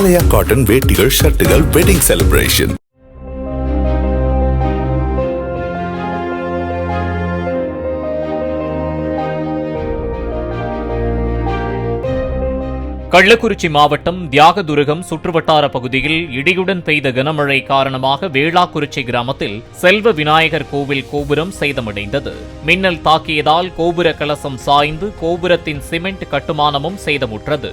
ஆலயா cotton வேட்டிகள் ஷர்ட்டுகள் wedding celebration Kallakurichi மாவட்டம் தியாகதுருகம் சுற்றுவட்டார பகுதியில் இடியுடன் பெய்த கனமழை காரணமாக வேளாக்குறிச்சி கிராமத்தில் செல்வ விநாயகர் கோவில் கோபுரம் சேதமடைந்தது. மின்னல் தாக்கியதால் கோபுர கலசம் சாய்ந்து கோபுரத்தின் சிமெண்ட் கட்டுமானமும் சேதமுற்றது.